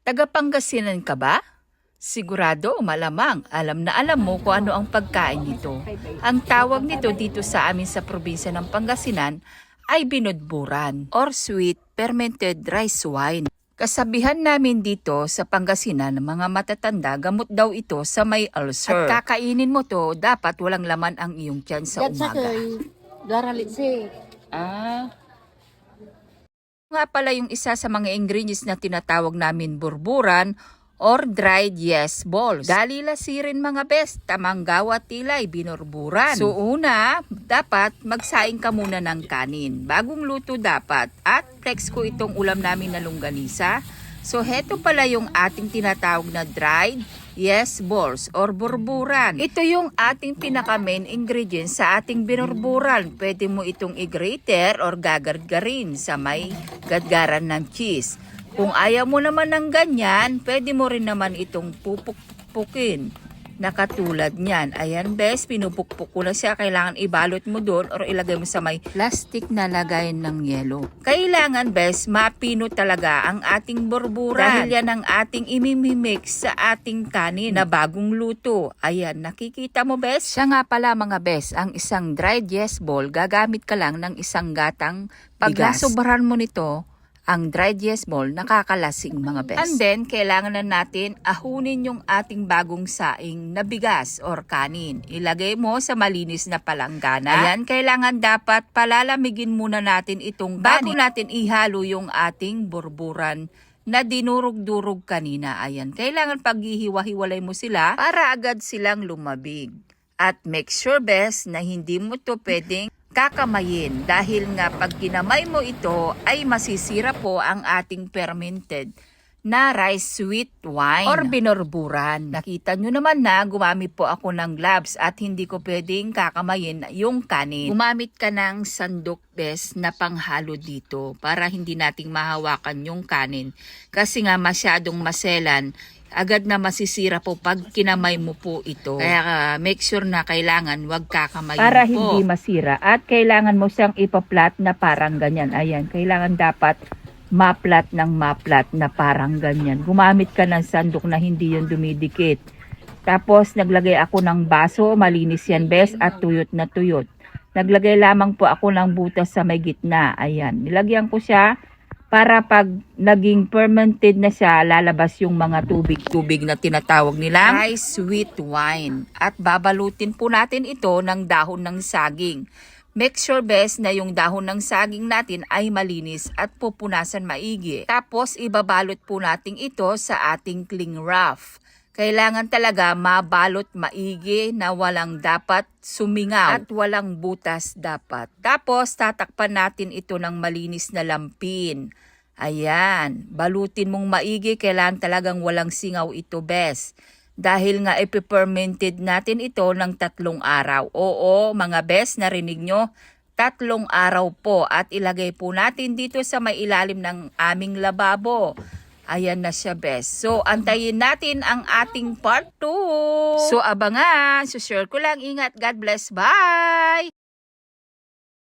Taga Pangasinan ka ba? Sigurado, malamang, alam na alam mo kung ano ang pagkain nito. Ang tawag nito dito sa amin sa probinsya ng Pangasinan ay binudburan or sweet fermented rice wine. Kasabihan namin dito sa Pangasinan ng mga matatanda, gamot daw ito sa may ulcer. At kakainin mo to, dapat walang laman ang iyong tiyan sa umaga. kay daralit si. Ah. Nga pala yung isa sa mga ingredients na tinatawag namin burburan or dried yes balls. Dali lasirin mga best, tamang gawa tilay, binurburan. So una, dapat magsaing ka muna ng kanin. Bagong luto dapat. At flex ko itong ulam namin na longganisa. So heto pala yung ating tinatawag na dried yes balls or burburan. Ito yung ating pinaka main ingredient sa ating binurburan. Pwede mo itong i-grater or gagargarin sa may gadgaran ng cheese. Kung ayaw mo naman ng ganyan, pwede mo rin naman itong pupukpukin na katulad niyan. Ayan, bes, pinupukpuk ko na siya. Kailangan ibalot mo doon or ilagay mo sa may plastic na lagayan ng yelo. Kailangan, bes, mapino talaga ang ating burburan. Dahil yan ang ating imimimix sa ating kanin na bagong luto. Ayan, nakikita mo, bes? Siya nga pala, mga bes, ang isang dried yes ball, gagamit ka lang ng isang gatang Pag nasobrahan mo nito, ang dried yes ball nakakalasing mga best. And then, kailangan na natin ahunin yung ating bagong saing na bigas or kanin. Ilagay mo sa malinis na palanggana. Ayan, kailangan dapat palalamigin muna natin itong bago natin ihalo yung ating burburan na dinurog-durog kanina. Ayan, kailangan paghihiwa-hiwalay mo sila para agad silang lumabig. At make sure best na hindi mo to pwedeng kakamayin dahil nga pag kinamay mo ito ay masisira po ang ating fermented na rice sweet wine or binorburan. Nakita nyo naman na gumamit po ako ng gloves at hindi ko pwedeng kakamayin yung kanin. Gumamit ka ng sandok bes na panghalo dito para hindi nating mahawakan yung kanin. Kasi nga masyadong maselan, agad na masisira po pag kinamay mo po ito. Kaya ah, make sure na kailangan wag kakamayin para po. hindi masira. At kailangan mo siyang ipaplat na parang ganyan. Ayan, kailangan dapat maplat ng maplat na parang ganyan. Gumamit ka ng sandok na hindi yun dumidikit. Tapos naglagay ako ng baso, malinis yan bes at tuyot na tuyot. Naglagay lamang po ako ng butas sa may gitna. Ayan, nilagyan ko siya para pag naging fermented na siya, lalabas yung mga tubig. tubig na tinatawag nilang rice sweet wine. At babalutin po natin ito ng dahon ng saging. Make sure best na yung dahon ng saging natin ay malinis at pupunasan maigi. Tapos ibabalot po natin ito sa ating cling wrap. Kailangan talaga mabalot maigi na walang dapat sumingaw at walang butas dapat. Tapos tatakpan natin ito ng malinis na lampin. Ayan, balutin mong maigi, kailangan talagang walang singaw ito, bes. Dahil nga ipipermented natin ito ng tatlong araw. Oo, mga bes, narinig nyo? Tatlong araw po at ilagay po natin dito sa may ilalim ng aming lababo. Ayan na siya, bes. So, antayin natin ang ating part 2. So, abangan. So, share ko lang. Ingat. God bless. Bye!